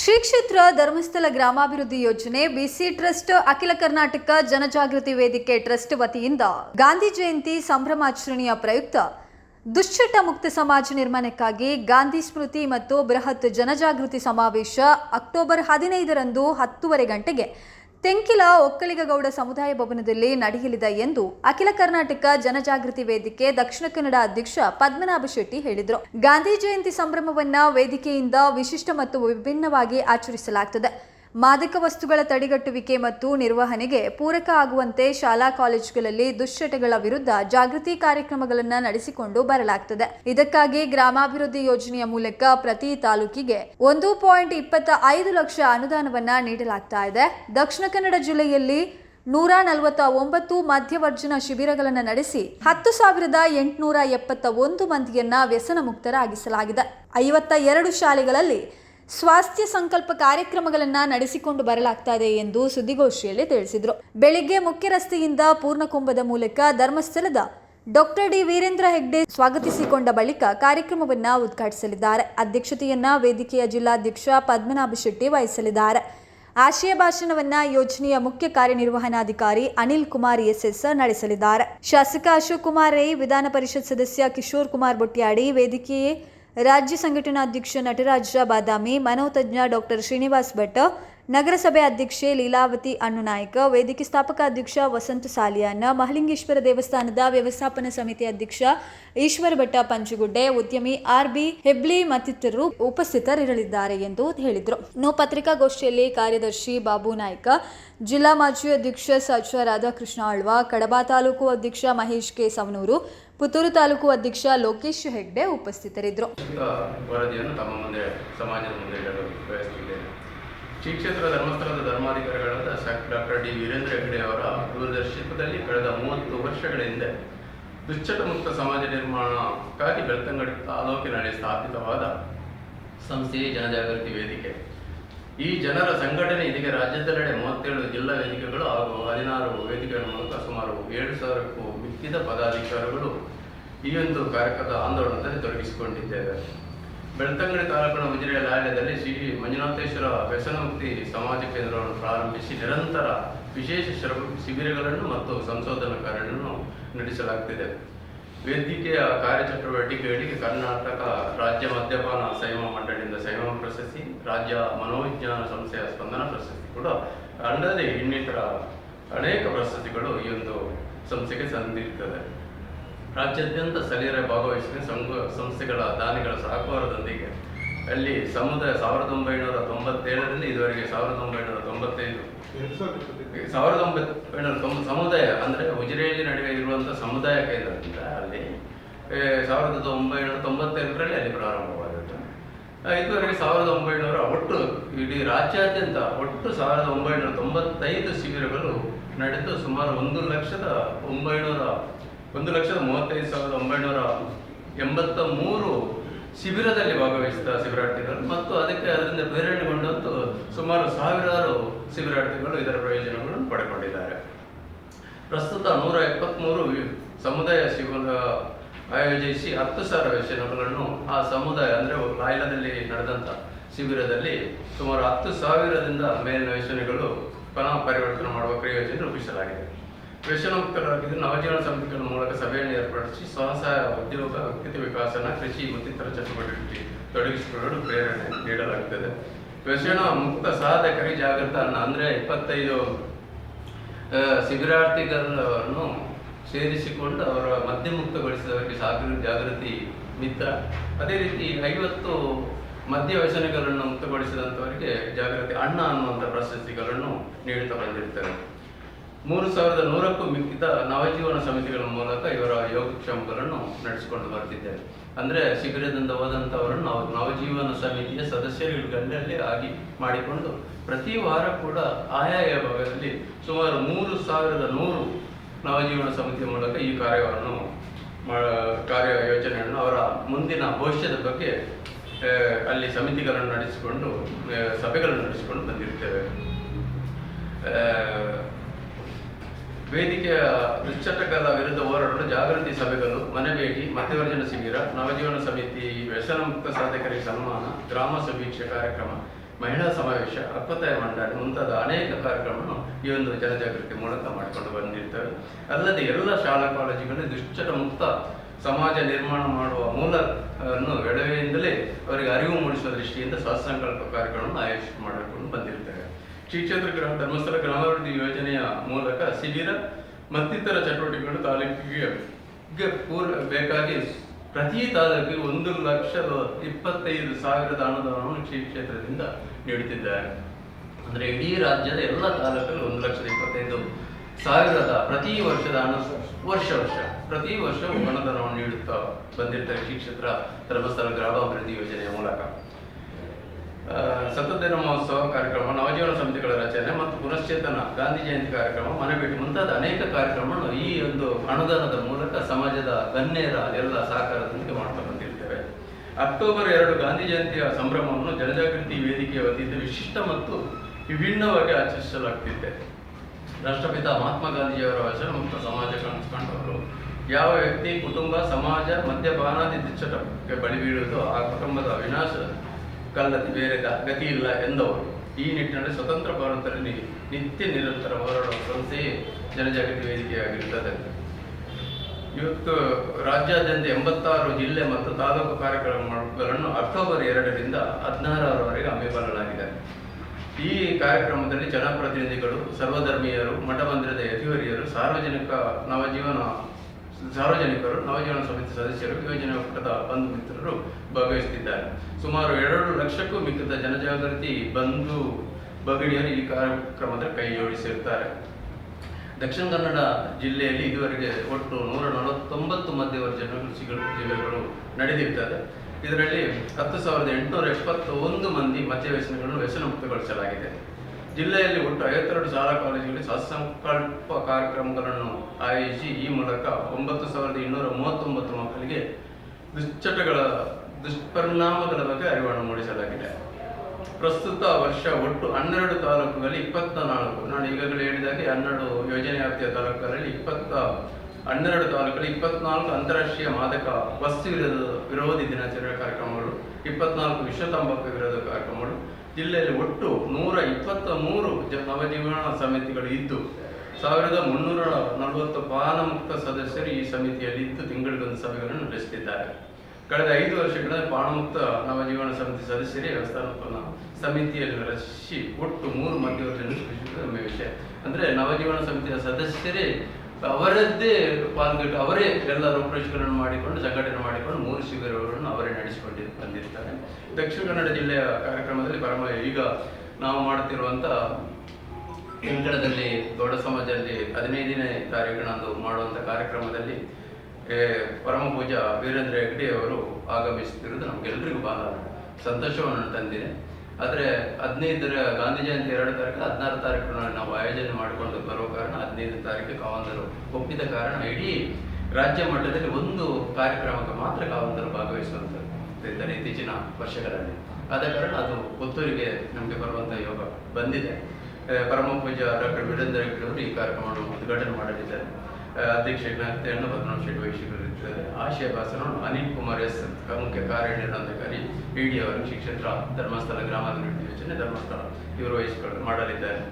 ಶ್ರೀ ಕ್ಷೇತ್ರ ಧರ್ಮಸ್ಥಳ ಗ್ರಾಮಾಭಿವೃದ್ಧಿ ಯೋಜನೆ ಬಿಸಿ ಟ್ರಸ್ಟ್ ಅಖಿಲ ಕರ್ನಾಟಕ ಜನಜಾಗೃತಿ ವೇದಿಕೆ ಟ್ರಸ್ಟ್ ವತಿಯಿಂದ ಗಾಂಧಿ ಜಯಂತಿ ಸಂಭ್ರಮಾಚರಣೆಯ ಪ್ರಯುಕ್ತ ದುಶ್ಚಟ ಮುಕ್ತ ಸಮಾಜ ನಿರ್ಮಾಣಕ್ಕಾಗಿ ಗಾಂಧಿ ಸ್ಮೃತಿ ಮತ್ತು ಬೃಹತ್ ಜನಜಾಗೃತಿ ಸಮಾವೇಶ ಅಕ್ಟೋಬರ್ ಹದಿನೈದರಂದು ಹತ್ತೂವರೆ ಗಂಟೆಗೆ ತೆಂಕಿಲ ಒಕ್ಕಲಿಗಗೌಡ ಸಮುದಾಯ ಭವನದಲ್ಲಿ ನಡೆಯಲಿದೆ ಎಂದು ಅಖಿಲ ಕರ್ನಾಟಕ ಜನಜಾಗೃತಿ ವೇದಿಕೆ ದಕ್ಷಿಣ ಕನ್ನಡ ಅಧ್ಯಕ್ಷ ಪದ್ಮನಾಭ ಶೆಟ್ಟಿ ಹೇಳಿದರು. ಗಾಂಧಿ ಜಯಂತಿ ಸಂಭ್ರಮವನ್ನ ವೇದಿಕೆಯಿಂದ ವಿಶಿಷ್ಟ ಮತ್ತು ವಿಭಿನ್ನವಾಗಿ ಆಚರಿಸಲಾಗುತ್ತದೆ ಮಾದಕ ವಸ್ತುಗಳ ತಡೆಗಟ್ಟುವಿಕೆ ಮತ್ತು ನಿರ್ವಹಣೆಗೆ ಪೂರಕ ಆಗುವಂತೆ ಶಾಲಾ ಕಾಲೇಜುಗಳಲ್ಲಿ ದುಶ್ಚಟಗಳ ವಿರುದ್ಧ ಜಾಗೃತಿ ಕಾರ್ಯಕ್ರಮಗಳನ್ನು ನಡೆಸಿಕೊಂಡು ಬರಲಾಗುತ್ತದೆ ಇದಕ್ಕಾಗಿ ಗ್ರಾಮಾಭಿವೃದ್ಧಿ ಯೋಜನೆಯ ಮೂಲಕ ಪ್ರತಿ ತಾಲೂಕಿಗೆ ಒಂದು ಪಾಯಿಂಟ್ ಇಪ್ಪತ್ತ ಐದು ಲಕ್ಷ ಅನುದಾನವನ್ನು ನೀಡಲಾಗ್ತಾ ಇದೆ. ದಕ್ಷಿಣ ಕನ್ನಡ ಜಿಲ್ಲೆಯಲ್ಲಿ ನೂರ ನಲವತ್ತ ಒಂಬತ್ತು ಮಧ್ಯವರ್ಜನ ಶಿಬಿರಗಳನ್ನು ನಡೆಸಿ ಹತ್ತು ಸಾವಿರದ ಎಂಟುನೂರ ಎಪ್ಪತ್ತ ಒಂದು ಮಂದಿಯನ್ನ ವ್ಯಸನ ಮುಕ್ತರಾಗಿಸಲಾಗಿದೆ ಐವತ್ತ ಎರಡು ಶಾಲೆಗಳಲ್ಲಿ ಸ್ವಾಸ್ಥ್ಯ ಸಂಕಲ್ಪ ಕಾರ್ಯಕ್ರಮಗಳನ್ನು ನಡೆಸಿಕೊಂಡು ಬರಲಾಗ್ತಾ ಇದೆ ಎಂದು ಸುದ್ದಿಗೋಷ್ಠಿಯಲ್ಲಿ ತಿಳಿಸಿದರು. ಬೆಳಿಗ್ಗೆ ಮುಖ್ಯ ರಸ್ತೆಯಿಂದ ಪೂರ್ಣಕುಂಭದ ಮೂಲಕ ಧರ್ಮಸ್ಥಳದ ಡಾಕ್ಟರ್ ಡಿ ವೀರೇಂದ್ರ ಹೆಗ್ಡೆ ಸ್ವಾಗತಿಸಿಕೊಂಡ ಬಳಿಕ ಕಾರ್ಯಕ್ರಮವನ್ನ ಉದ್ಘಾಟಿಸಲಿದ್ದಾರೆ. ಅಧ್ಯಕ್ಷತೆಯನ್ನ ವೇದಿಕೆಯ ಜಿಲ್ಲಾಧ್ಯಕ್ಷ ಪದ್ಮನಾಭ ಶೆಟ್ಟಿ ವಹಿಸಲಿದ್ದಾರೆ. ಆಶಯ ಭಾಷಣವನ್ನ ಯೋಜನೆಯ ಮುಖ್ಯ ಕಾರ್ಯನಿರ್ವಹಣಾಧಿಕಾರಿ ಅನಿಲ್ ಕುಮಾರ್ ಎಸ್ಎಸ್ ನಡೆಸಲಿದ್ದಾರೆ. ಶಾಸಕ ಅಶೋಕ್ ಕುಮಾರ್ ರೈ, ವಿಧಾನ ಪರಿಷತ್ ಸದಸ್ಯ ಕಿಶೋರ್ ಕುಮಾರ್ ಬೊಟ್ಯಾಡಿ ವೇದಿಕೆಯೇ ರಾಜ್ಯ ಸಂಘಟನಾಧ್ಯಕ್ಷ ನಟರಾಜ ಬಾದಾಮಿ ಮನೋತಜ್ಞ ಡಾಕ್ಟರ್ ಶ್ರೀನಿವಾಸ್ ಭಟ್ ನಗರಸಭೆ ಅಧ್ಯಕ್ಷೆ ಲೀಲಾವತಿ ಅಣ್ಣುನಾಯಕ, ವೇದಿಕೆ ಸ್ಥಾಪಕ ಅಧ್ಯಕ್ಷ ವಸಂತ ಸಾಲಿಯಾನ, ಮಹಲಿಂಗೇಶ್ವರ ದೇವಸ್ಥಾನದ ವ್ಯವಸ್ಥಾಪನಾ ಸಮಿತಿ ಅಧ್ಯಕ್ಷ ಈಶ್ವರ ಭಟ್ಟ ಪಂಚಗುಡ್ಡೆ, ಉದ್ಯಮಿ ಆರ್ ಬಿ ಹೆಬ್ಳಿ ಮತ್ತಿತರರು ಉಪಸ್ಥಿತರಿರಲಿದ್ದಾರೆ ಎಂದು ಹೇಳಿದರು. ನೋ ಪತ್ರಿಕಾಗೋಷ್ಠಿಯಲ್ಲಿ ಕಾರ್ಯದರ್ಶಿ ಬಾಬು ನಾಯ್ಕ, ಜಿಲ್ಲಾ ಮಾಜಿ ಅಧ್ಯಕ್ಷ ಸಚಿವ ರಾಧಾಕೃಷ್ಣ ಆಳ್ವ, ಕಡಬ ತಾಲೂಕು ಅಧ್ಯಕ್ಷ ಮಹೇಶ್ ಕೆ ಸವನೂರು, ಪುತ್ತೂರು ತಾಲೂಕು ಅಧ್ಯಕ್ಷ ಲೋಕೇಶ್ ಹೆಗ್ಡೆ ಉಪಸ್ಥಿತರಿದ್ದರು. ಶ್ರೀ ಕ್ಷೇತ್ರ ಧರ್ಮಸ್ಥಳದ ಧರ್ಮಾಧಿಕಾರಿಗಳಾದ ಡಾಕ್ಟರ್ ಡಿ ವೀರೇಂದ್ರ ಹೆಗಡೆ ಅವರ ದೂರದರ್ಶಿತ್ವದಲ್ಲಿ ಕಳೆದ ಮೂವತ್ತು ವರ್ಷಗಳ ಹಿಂದೆ ದುಶ್ಚಟ ಮುಕ್ತ ಸಮಾಜ ನಿರ್ಮಾಣಕ್ಕಾಗಿ ಬೆಳ್ತಂಗಡಿ ತಾಲೂಕಿನಲ್ಲಿ ಸ್ಥಾಪಿತವಾದ ಸಂಸ್ಥೆಯ ಜನಜಾಗೃತಿ ವೇದಿಕೆ. ಈ ಜನರ ಸಂಘಟನೆ ಇದೀಗ ರಾಜ್ಯದೆಲ್ಲೆಡೆ ಮೂವತ್ತೇಳು ಜಿಲ್ಲಾ ವೇದಿಕೆಗಳು ಹಾಗೂ ಹದಿನಾರು ವೇದಿಕೆಗಳ ಮೂಲಕ ಸುಮಾರು ಏಳು ಸಾವಿರಕ್ಕೂ ಮಿಕ್ಕಿದ ಪದಾಧಿಕಾರಿಗಳು ಈ ಒಂದು ಕಾರ್ಯಕ್ರಮದ ಆಂದೋಲನದಲ್ಲಿ ತೊಡಗಿಸಿಕೊಂಡಿದ್ದೇವೆ ಬೆಳ್ತಂಗಡಿ ತಾಲೂಕಿನ ಉಜಿರೆಯ ಲಾಲಯದಲ್ಲಿ ಶ್ರೀ ಮಂಜುನಾಥೇಶ್ವರ ವ್ಯಸನಮುಕ್ತಿ ಸಮಾಜ ಕೇಂದ್ರವನ್ನು ಪ್ರಾರಂಭಿಸಿ ನಿರಂತರ ವಿಶೇಷ ಶಿಬಿರಗಳನ್ನು ಮತ್ತು ಸಂಶೋಧನಾ ಕಾರ್ಯಗಳನ್ನು ನಡೆಸಲಾಗುತ್ತಿದೆ ವೇದಿಕೆಯ ಕಾರ್ಯಚಟುವಟಿಕೆಗಳಿಗೆ ಕರ್ನಾಟಕ ರಾಜ್ಯ ಮದ್ಯಪಾನ ಸಂಯಮ ಮಂಡಳಿಯಿಂದ ಸಂಯಮ ಪ್ರಶಸ್ತಿ, ರಾಜ್ಯ ಮನೋವಿಜ್ಞಾನ ಸಂಸ್ಥೆಯ ಸ್ಪಂದನ ಪ್ರಶಸ್ತಿ ಕೂಡ, ಅಲ್ಲದೆ ಇನ್ನಿತರ ಅನೇಕ ಪ್ರಶಸ್ತಿಗಳು ಈ ಒಂದು ಸಂಸ್ಥೆಗೆ ಸಂದಿರುತ್ತದೆ ರಾಜ್ಯಾದ್ಯಂತ ಸ್ಥಳೀಯರ ಭಾಗವಹಿಸಿದ ಸಂಘ ಸಂಸ್ಥೆಗಳ ದಾನಿಗಳ ಸಹಕಾರದೊಂದಿಗೆ. ಅಲ್ಲಿ ಸಮುದಾಯ ಸಾವಿರದ ಒಂಬೈನೂರ ತೊಂಬತ್ತೇಳರಿಂದ ಇದುವರೆಗೆ ಸಾವಿರದ ಒಂಬೈನೂರ ತೊಂಬತ್ತೈದು. ಸಾವಿರದ ಒಂಬೈನೂರ ತೊಂಬ ಸಮುದಾಯ ಅಂದರೆ ಉಜಿರೆಯಲ್ಲಿ ನಡೆಯ ಇರುವಂಥ ಸಮುದಾಯ ಕೇಂದ್ರದಿಂದ ಅಲ್ಲಿ ಸಾವಿರದ ಒಂಬೈನೂರ ತೊಂಬತ್ತೆರಡರಲ್ಲಿ ಅಲ್ಲಿ ಪ್ರಾರಂಭವಾದದ್ದು. ಇದುವರೆಗೆ ಸಾವಿರದ ಒಂಬೈನೂರ ಒಟ್ಟು ಇಡೀ ರಾಜ್ಯಾದ್ಯಂತ ಒಟ್ಟು ಸಾವಿರದ ಒಂಬೈನೂರ ತೊಂಬತ್ತೈದು ಶಿಬಿರಗಳು ನಡೆದು ಸುಮಾರು ಒಂದು ಲಕ್ಷದ ಒಂಬೈನೂರ ಒಂದು ಲಕ್ಷದ ಮೂವತ್ತೈದು ಸಾವಿರದ ಒಂಬೈನೂರ ಎಂಬತ್ತ ಮೂರು ಶಿಬಿರದಲ್ಲಿ ಭಾಗವಹಿಸಿದ ಶಿಬಿರಾರ್ಥಿಗಳು ಮತ್ತು ಅದಕ್ಕೆ ಅದರಿಂದ ಪ್ರೇರಣೆಗೊಂಡಂತೂ ಸುಮಾರು ಸಾವಿರಾರು ಶಿಬಿರಾರ್ಥಿಗಳು ಇದರ ಪ್ರಯೋಜನಗಳನ್ನು ಪಡೆಕೊಂಡಿದ್ದಾರೆ ಪ್ರಸ್ತುತ ನೂರ ಎಪ್ಪತ್ತ್ಮೂರು ಸಮುದಾಯ ಶಿಬಿರ ಆಯೋಜಿಸಿ ಹತ್ತು ಸಾವಿರ ಯೋಜನೆಗಳನ್ನು ಆ ಸಮುದಾಯ ಅಂದರೆ ಲಾಯ್ಲದಲ್ಲಿ ನಡೆದಂಥ ಶಿಬಿರದಲ್ಲಿ ಸುಮಾರು ಹತ್ತು ಸಾವಿರದಿಂದ ಮೇಲಿನ ಯೋಜನೆಗಳು ಪುನಃ ಪರಿವರ್ತನೆ ಮಾಡುವ ಪ್ರಯೋಜನ ರೂಪಿಸಲಾಗಿದೆ. ವ್ಯಸನಮುಕ್ತರಾಗಿದ್ದು ನವಜೀವನ ಸಮಿತಿಗಳ ಮೂಲಕ ಸಭೆಯನ್ನು ಏರ್ಪಡಿಸಿ ಸ್ವಸಹಾಯ ಉದ್ಯೋಗ ವ್ಯಕ್ತಿತ್ವ ವಿಕಾಸನ, ಕೃಷಿ ಮತ್ತಿತರ ಚಟುವಟಿಕೆ ತೊಡಗಿಸಿಕೊಳ್ಳಲು ಪ್ರೇರಣೆ ನೀಡಲಾಗುತ್ತದೆ. ವ್ಯಸನ ಮುಕ್ತ ಸಾಧಕರಿ ಜಾಗೃತ ಅಂದರೆ ಇಪ್ಪತ್ತೈದು ಶಿಬಿರಾರ್ಥಿಗಳನ್ನು ಸೇರಿಸಿಕೊಂಡು ಅವರ ಮದ್ಯಮುಕ್ತಗೊಳಿಸಿದವರಿಗೆ ಜಾಗೃತಿ ಜಾಗೃತಿ ಮಿತ್ರ. ಅದೇ ರೀತಿ ಐವತ್ತು ಮದ್ಯ ವ್ಯಸನಗಳನ್ನು ಮುಕ್ತಗೊಳಿಸಿದಂಥವರಿಗೆ ಜಾಗೃತಿ ಅಣ್ಣ ಅನ್ನುವಂಥ ಪ್ರಶಸ್ತಿಗಳನ್ನು ನೀಡುತ್ತಾ ಬಂದಿರ್ತಾರೆ ಮೂರು ಸಾವಿರದ ನೂರಕ್ಕೂ ಮಿಕ್ಕಿದ ನವಜೀವನ ಸಮಿತಿಗಳ ಮೂಲಕ ಇವರ ಯೋಗಕ್ಷೇಮಗಳನ್ನು ನಡೆಸಿಕೊಂಡು ಬರ್ತಿದ್ದೇವೆ. ಅಂದರೆ ಶಿಬಿರದಿಂದ ಹೋದಂಥವರನ್ನು ನಾವು ನವಜೀವನ ಸಮಿತಿಯ ಸದಸ್ಯರು ಗಂಡಲ್ಲಿ ಆಗಿ ಮಾಡಿಕೊಂಡು ಪ್ರತಿ ವಾರ ಕೂಡ ಆಯಾಯ ಭಾಗದಲ್ಲಿ ಸುಮಾರು ಮೂರು ಸಾವಿರದ ನೂರು ನವಜೀವನ ಸಮಿತಿಯ ಮೂಲಕ ಈ ಕಾರ್ಯವನ್ನು ಕಾರ್ಯ ಯೋಜನೆಯನ್ನು ಅವರ ಮುಂದಿನ ಭವಿಷ್ಯದ ಬಗ್ಗೆ ಅಲ್ಲಿ ಸಮಿತಿಗಳನ್ನು ನಡೆಸಿಕೊಂಡು ಸಭೆಗಳನ್ನು ನಡೆಸಿಕೊಂಡು ಬಂದಿರ್ತೇವೆ. ವೇದಿಕೆಯ ದುಶ್ಚಟಗಳ ವಿರುದ್ಧ ಹೋರಾಡಲು ಜಾಗೃತಿ ಸಭೆಗಳು, ಮನೆ ಭೇಟಿ, ಮಧ್ಯವರ್ಜನ ಶಿಬಿರ, ನವಜೀವನ ಸಮಿತಿ ವ್ಯಸನ ಮುಕ್ತ ಸಾಧಕರಿಗೆ ಸನ್ಮಾನ, ಗ್ರಾಮ ಸಮೀಕ್ಷೆ ಕಾರ್ಯಕ್ರಮ, ಮಹಿಳಾ ಸಮಾವೇಶ ಅಕ್ಕತಾಯ ಮಂಡಳಿ ಮುಂತಾದ ಅನೇಕ ಕಾರ್ಯಕ್ರಮವನ್ನು ಈ ಒಂದು ಜನಜಾಗೃತಿ ಮೂಲಕ ಮಾಡಿಕೊಂಡು ಬಂದಿರ್ತವೆ. ಅಲ್ಲದೆ ಎಲ್ಲ ಶಾಲಾ ಕಾಲೇಜುಗಳಲ್ಲಿ ದುಶ್ಚಟ ಮುಕ್ತ ಸಮಾಜ ನಿರ್ಮಾಣ ಮಾಡುವ ಮೂಲವನ್ನು ಎಡವೆಯಿಂದಲೇ ಅವರಿಗೆ ಅರಿವು ಮೂಡಿಸುವ ದೃಷ್ಟಿಯಿಂದ ಸ್ವಸಂಕಲ್ಪ ಕಾರ್ಯಕ್ರಮವನ್ನು ಆಯೋಜಿಸಿ ಮಾಡಿಕೊಂಡು ಬಂದಿರ್ತೇವೆ. ಶ್ರೀ ಕ್ಷೇತ್ರ ಗ್ರಾಮ ಧರ್ಮಸ್ಥಳ ಗ್ರಾಮಾಭಿವೃದ್ಧಿ ಯೋಜನೆಯ ಮೂಲಕ ಶಿಬಿರ, ಮತ್ತಿತರ ಚಟುವಟಿಕೆಗಳು ತಾಲೂಕಿಗೆ ಪೂರ್ವ ಪೂರ್ ಬೇಕಾಗಿ ಪ್ರತಿ ತಾಲೂಕಿಗೆ ಒಂದು ಲಕ್ಷದ ಇಪ್ಪತ್ತೈದು ಸಾವಿರದ ಅನುದಾನವನ್ನು ಶ್ರೀ ಕ್ಷೇತ್ರದಿಂದ ನೀಡುತ್ತಿದ್ದಾರೆ. ಅಂದರೆ ಇಡೀ ರಾಜ್ಯದ ಎಲ್ಲ ತಾಲೂಕಲ್ಲಿ ಒಂದು ಲಕ್ಷದ ಇಪ್ಪತ್ತೈದು ಸಾವಿರದ ಪ್ರತಿ ವರ್ಷದ ಹಣ ವರ್ಷ ವರ್ಷ, ಪ್ರತಿ ವರ್ಷ ಅನುದಾನವನ್ನು ನೀಡುತ್ತಾ ಬಂದಿರ್ತಾರೆ ಶ್ರೀ ಕ್ಷೇತ್ರ ಧರ್ಮಸ್ಥಳ ಗ್ರಾಮಾಭಿವೃದ್ಧಿ ಯೋಜನೆಯ ಮೂಲಕ. ಸತದಿನ ಮಹೋತ್ಸವ ಕಾರ್ಯಕ್ರಮ, ನವಜೀವನ ಸಮಿತಿಗಳ ರಚನೆ ಮತ್ತು ಪುನಶ್ಚೇತನ ಗಾಂಧಿ ಜಯಂತಿ ಕಾರ್ಯಕ್ರಮ, ಮನೆ ಭೇಟಿ ಮುಂತಾದ ಅನೇಕ ಕಾರ್ಯಕ್ರಮಗಳು ಈ ಒಂದು ಅನುದಾನದ ಮೂಲಕ ಸಮಾಜದ ಗಣ್ಯರ ಎಲ್ಲ ಸಹಕಾರದೊಂದಿಗೆ ಮಾಡ್ತಾ ಬಂದಿರ್ತೇವೆ. ಅಕ್ಟೋಬರ್ ಎರಡು ಗಾಂಧಿ ಜಯಂತಿಯ ಸಂಭ್ರಮವನ್ನು ಜನಜಾಗೃತಿ ವೇದಿಕೆಯ ವತಿಯಿಂದ ವಿಶಿಷ್ಟ ಮತ್ತು ವಿಭಿನ್ನವಾಗಿ ಆಚರಿಸಲಾಗ್ತಿದೆ. ರಾಷ್ಟ್ರಪಿತ ಮಹಾತ್ಮ ಗಾಂಧೀಜಿಯವರ ವಚನ ಮುಕ್ತ ಸಮಾಜ ಕಾಣಿಸ್ಕೊಂಡವರು. ಯಾವ ವ್ಯಕ್ತಿ, ಕುಟುಂಬ, ಸಮಾಜ, ಮದ್ಯಪಾನಾದಿ ದುಶ್ಚಟಕ್ಕೆ ಬಳಿ ಬೀಳುವುದು ಆ ಕುಟುಂಬದ ವಿನಾಶ ಕಲ್ಲದೆ ಬೇರೆ ಗತಿ ಇಲ್ಲ ಎಂದವರು. ಈ ನಿಟ್ಟಿನಲ್ಲಿ ಸ್ವತಂತ್ರ ಭಾರತದಲ್ಲಿ ನಿತ್ಯ ನಿರಂತರ ಹೋರಾಡುವ ಸಂಸ್ಥೆಯೇ ಜನಜಾಗೃತಿ ವೇದಿಕೆಯಾಗಿರುತ್ತದೆ. ಇವತ್ತು ರಾಜ್ಯಾದ್ಯಂತ ಎಂಬತ್ತಾರು ಜಿಲ್ಲೆ ಮತ್ತು ತಾಲೂಕು ಕಾರ್ಯಕ್ರಮಗಳನ್ನು ಅಕ್ಟೋಬರ್ ಎರಡರಿಂದ ಹದಿನಾರರವರೆಗೆ ಹಮ್ಮಿಕೊಳ್ಳಲಾಗಿದೆ. ಈ ಕಾರ್ಯಕ್ರಮದಲ್ಲಿ ಜನಪ್ರತಿನಿಧಿಗಳು, ಸರ್ವಧರ್ಮೀಯರು ಮಠಮಂದಿರದ ಸಾರ್ವಜನಿಕ ನವಜೀವನ ಸಾರ್ವಜನಿಕರು, ನವಜೀವನ ಸಮಿತಿ ಸದಸ್ಯರು ಯೋಜನೆ ಒಕ್ಕೂಟದ ಬಂಧು ಮಿತ್ರರು ಭಾಗವಹಿಸುತ್ತಿದ್ದಾರೆ. ಸುಮಾರು ಎರಡು ಲಕ್ಷಕ್ಕೂ ಮಿಕ್ಕಿದ ಜನಜಾಗೃತಿ ಬಂಧು ಬಗಡಿಯನ್ನು ಈ ಕಾರ್ಯಕ್ರಮದಲ್ಲಿ ಕೈ ಜೋಡಿಸಿರುತ್ತಾರೆ ದಕ್ಷಿಣ ಕನ್ನಡ ಜಿಲ್ಲೆಯಲ್ಲಿ ಇದುವರೆಗೆ ಒಟ್ಟು ನೂರ ನಲವತ್ತೊಂಬತ್ತು ಕೃಷಿಗಳು ಶಿಬಿರಗಳು ನಡೆದಿರ್ತದೆ ಇದರಲ್ಲಿ ಹತ್ತು ಸಾವಿರದ ಎಂಟುನೂರ ಎಪ್ಪತ್ತೊಂದು ಮಂದಿ ಮದ್ಯವ್ಯಸನಗಳನ್ನು ವ್ಯಸನ ಮುಕ್ತಗೊಳಿಸಲಾಗಿದೆ ಜಿಲ್ಲೆಯಲ್ಲಿ ಒಟ್ಟು ಐವತ್ತೆರಡು ಶಾಲಾ ಕಾಲೇಜುಗಳಲ್ಲಿ ಸತ್ಸಂಕಲ್ಪ ಕಾರ್ಯಕ್ರಮಗಳನ್ನು ಆಯೋಜಿಸಿ ಈ ಮೂಲಕ ಒಂಬತ್ತು ಸಾವಿರದ ಇನ್ನೂರ ಮೂವತ್ತೊಂಬತ್ತು ಮಕ್ಕಳಿಗೆ ದುಶ್ಚಟಗಳ ದುಷ್ಪರಿಣಾಮಗಳ ಬಗ್ಗೆ ಅರಿವನ್ನು ಮೂಡಿಸಲಾಗಿದೆ. ಪ್ರಸ್ತುತ ವರ್ಷ ಒಟ್ಟು ಹನ್ನೆರಡು ತಾಲೂಕುಗಳಲ್ಲಿ ಇಪ್ಪತ್ತ ನಾಲ್ಕು ನಾನು ಈಗಾಗಲೇ ಹೇಳಿದಾಗೆ ಹನ್ನೆರಡು ಯೋಜನೆ ವ್ಯಾಪ್ತಿಯ ತಾಲೂಕುಗಳಲ್ಲಿ ಇಪ್ಪತ್ತ, ಹನ್ನೆರಡು ತಾಲೂಕಲ್ಲಿ ಇಪ್ಪತ್ನಾಲ್ಕು ಅಂತಾರಾಷ್ಟ್ರೀಯ ಮಾದಕ ವಸ್ತು ವಿರೋಧ ವಿರೋಧಿ ದಿನಾಚರಣೆ ಕಾರ್ಯಕ್ರಮಗಳು, ಇಪ್ಪತ್ನಾಲ್ಕು ವಿಶ್ವ ತಂಬಾಕು ವಿರೋಧ ಕಾರ್ಯಕ್ರಮಗಳು ಜಿಲ್ಲೆಯಲ್ಲಿ ಒಟ್ಟು ನೂರ ಇಪ್ಪತ್ತ ಮೂರು ನವಜೀವನ ಸಮಿತಿಗಳು ಇದ್ದು, ಸಾವಿರದ ಮುನ್ನೂರ ನಲವತ್ತು ಪಾನಮುಕ್ತ ಸದಸ್ಯರು ಈ ಸಮಿತಿಯಲ್ಲಿ ಇದ್ದು ತಿಂಗಳಿಗೊಂದು ಸಭೆಗಳನ್ನು ನಡೆಸುತ್ತಿದ್ದಾರೆ. ಕಳೆದ ಐದು ವರ್ಷಗಳಲ್ಲಿ ಪಾನಮುಕ್ತ ನವಜೀವನ ಸಮಿತಿ ಸದಸ್ಯರೇ ವ್ಯವಸ್ಥಾಪನ ಸಮಿತಿಯಲ್ಲಿ ರಚಿಸಿ ಒಟ್ಟು ಮೂರು ಮಧ್ಯವರ್ಜನ ವಿಷಯ. ಅಂದರೆ ನವಜೀವನ ಸಮಿತಿಯ ಸದಸ್ಯರೇ ಅವರದ್ದೇ ಪಾಲ್ಗೊಟ್ಟು ಅವರೇ ಎಲ್ಲ ರೂಪರೇಷೆಗಳನ್ನು ಮಾಡಿಕೊಂಡು ಸಂಘಟನೆ ಮಾಡಿಕೊಂಡು ಮೂರು ಶಿಬಿರಗಳನ್ನು ಅವರೇ ನಡೆಸಿಕೊಂಡು ಬಂದಿರ್ತಾರೆ. ದಕ್ಷಿಣ ಕನ್ನಡ ಜಿಲ್ಲೆಯ ಕಾರ್ಯಕ್ರಮದಲ್ಲಿ ಪರಮ ಈಗ ನಾವು ಮಾಡುತ್ತಿರುವಂಥ ಕನ್ನಡದಲ್ಲಿ ಗೌಡ ಸಮಾಜದಲ್ಲಿ ಹದಿನೈದನೇ ತಾರೀಕಿನಂದು ಮಾಡುವಂಥ ಕಾರ್ಯಕ್ರಮದಲ್ಲಿ ಪರಮ ಪೂಜಾ ವೀರೇಂದ್ರ ಹೆಗ್ಡೆ ಅವರು ಆಗಮಿಸುತ್ತಿರುವುದು ನಮಗೆಲ್ಲರಿಗೂ ಬಹಳ ಸಂತೋಷವನ್ನು ತಂದಿದೆ. ಆದರೆ ಹದಿನೈದರ ಗಾಂಧಿ ಜಯಂತಿ ಎರಡು ತಾರೀಕು, ಹದಿನಾರು ತಾರೀಕು ನಾವು ಆಯೋಜನೆ ಮಾಡಿಕೊಂಡು ಬರೋ ಕಾರಣ ಹದಿನೈದು ತಾರೀಕು ಕಾವಂದರು ಒಪ್ಪಿದ ಕಾರಣ ಇಡೀ ರಾಜ್ಯ ಮಟ್ಟದಲ್ಲಿ ಒಂದು ಕಾರ್ಯಕ್ರಮಕ್ಕೆ ಮಾತ್ರ ಕಾವಂದರು ಭಾಗವಹಿಸುವಂಥದ್ದು ಇತ್ತೀಚಿನ ವರ್ಷಗಳಲ್ಲಿ. ಆದ ಕಾರಣ ಅದು ಪುತ್ತೂರಿಗೆ ನಮಗೆ ಬರುವಂಥ ಯೋಗ ಬಂದಿದೆ. ಪರಮ ಪೂಜಾ ಡಾಕ್ಟರ್ ವೀರೇಂದ್ರ ಅವರು ಈ ಕಾರ್ಯಕ್ರಮವನ್ನು ಉದ್ಘಾಟನೆ ಮಾಡಲಿದ್ದಾರೆ. ಅಧ್ಯಕ್ಷ ಪದ್ಮನಾಭ ಶೆಟ್ಟಿ ವಹಿಸಿಕೊಂಡಿದ್ದಾರೆ. ಆಶಯ ಭಾಸನ ಅನಿಲ್ ಕುಮಾರ್ ಎಸ್ ಮುಖ್ಯ ಕಾರ್ಯನಿರ್ವಹಣಾಧಿಕಾರಿ ಪಿ ಅವರು ಶಿಕ್ಷೇತ್ರ ಧರ್ಮಸ್ಥಳ ಗ್ರಾಮಾಭಿವೃದ್ಧಿ ಯೋಜನೆ ಧರ್ಮಸ್ಥಳ ಇವರು ವಹಿಸಿಕೊಂಡು ಮಾಡಲಿದ್ದಾರೆ.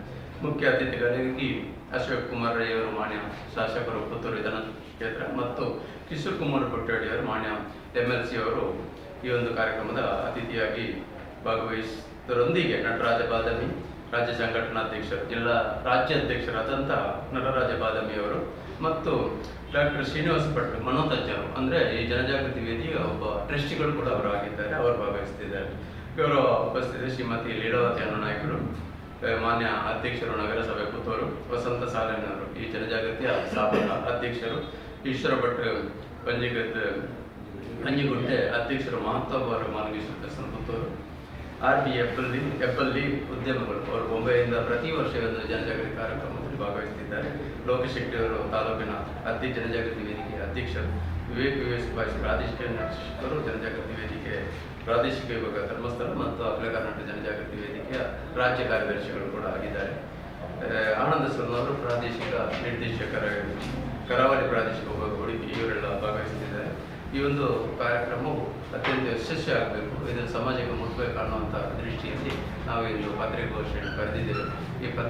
ಮುಖ್ಯ ಅತಿಥಿಗಳಾಗಿ ಅಶೋಕ್ ಕುಮಾರ್ ರೈ ಅವರು ಮಾನ್ಯ ಶಾಸಕರು ಪುತ್ತೂರು ವಿಧಾನ ಕ್ಷೇತ್ರ ಮತ್ತು ಕಿಶೋರ್ ಕುಮಾರ್ ಅವರು ಮಾನ್ಯ ಎಂ ಎಲ್ ಸಿ ಅವರು ಈ ಒಂದು ಕಾರ್ಯಕ್ರಮದ ಅತಿಥಿಯಾಗಿ ಭಾಗವಹಿಸಿದರೊಂದಿಗೆ ನಟರಾಜ ಬಾದಾಮಿ, ರಾಜ್ಯ ಸಂಘಟನಾಧ್ಯಕ್ಷರು, ಜಿಲ್ಲಾ ರಾಜ್ಯಾಧ್ಯಕ್ಷರಾದಂಥ ನಟರಾಜ ಬಾದಾಮಿ ಅವರು ಮತ್ತು ಡಾಕ್ಟರ್ ಶ್ರೀನಿವಾಸ ಭಟ್ ಮನೋತಜ್ಞರು ಅಂದರೆ ಈ ಜನಜಾಗೃತಿ ವೇದಿಯ ಒಬ್ಬ ಟ್ರಸ್ಟಿಗಳು ಕೂಡ ಅವರು ಆಗಿದ್ದಾರೆ. ಅವರು ಭಾಗವಹಿಸ್ತಿದ್ದಾರೆ. ಇವರು ಉಪಸ್ಥಿತಿ ಶ್ರೀಮತಿ ಲೀಲಾವತಿ ನಾಯಕರು ಮಾನ್ಯ ಅಧ್ಯಕ್ಷರು ನಗರಸಭೆ ಪುತ್ತೂರು ವಸಂತ ಸಾಲನವರು ಈ ಜನಜಾಗೃತಿಯ ಸ್ಥಾಪಕ ಅಧ್ಯಕ್ಷರು, ಈಶ್ವರ ಭಟ್ ಪಂಜೀಕೃತ ಅಂಜಿಗುಂಟೆ ಅಧ್ಯಕ್ಷರು ಮಹತ್ವವರು ಮಾನವೀಯ ಕೂತವರು, ಆರ್ ಬಿ ಎಪ್ಪಲ್ಲಿ ಎಪ್ಪಲ್ಲಿ ಉದ್ಯಮಗಳು. ಅವರು ಬೊಂಬೆಯಿಂದ ಪ್ರತಿ ವರ್ಷ ಜನಜಾಗೃತಿ ಕಾರ್ಯಕ್ರಮದಲ್ಲಿ ಭಾಗವಹಿಸುತ್ತಿದ್ದಾರೆ ಲೋಕೇಶ್ ಶೆಟ್ಟಿ ಅವರು ತಾಲೂಕಿನ ಅತಿ ಜನಜಾಗೃತಿ ವೇದಿಕೆ ಅಧ್ಯಕ್ಷರು. ವಿವೇಕ್ ವಿವೇಕ್ ಬಾಯ್ಸ್ ಪ್ರಾದೇಶಿಕ ನಿರ್ದೇಶಕರು, ಜನಜಾಗೃತಿ ವೇದಿಕೆ ಪ್ರಾದೇಶಿಕ ವಿಭಾಗ ಧರ್ಮಸ್ಥಳ ಮತ್ತು ಅಖಿಲ ಕರ್ನಾಟಕ ಜನಜಾಗೃತಿ ವೇದಿಕೆಯ ರಾಜ್ಯ ಕಾರ್ಯದರ್ಶಿಗಳು ಕೂಡ ಆಗಿದ್ದಾರೆ. ಆನಂದ ಅವರು ಪ್ರಾದೇಶಿಕ ನಿರ್ದೇಶಕರ ಕರಾವಳಿ ಪ್ರಾದೇಶಿಕ ವಿಭಾಗ ಉಡುಪಿ, ಇವರೆಲ್ಲ ಭಾಗವಹಿಸುತ್ತಿದ್ದಾರೆ ಈ ಒಂದು ಕಾರ್ಯಕ್ರಮವು ಅತ್ಯಂತ ಯಶಸ್ವಿ ಆಗಬೇಕು. ಇದನ್ನು ಸಮಾಜಕ್ಕೆ ಮುಟ್ಟಬೇಕು ಅನ್ನುವಂಥ ದೃಷ್ಟಿಯಲ್ಲಿ ನಾವು ಇಂದು ಪತ್ರಿಕಾಗೋಷ್ಠಿಯನ್ನು ಕರೆದಿದ್ದೇವೆ ಈ ಪತ್ರಿಕೆ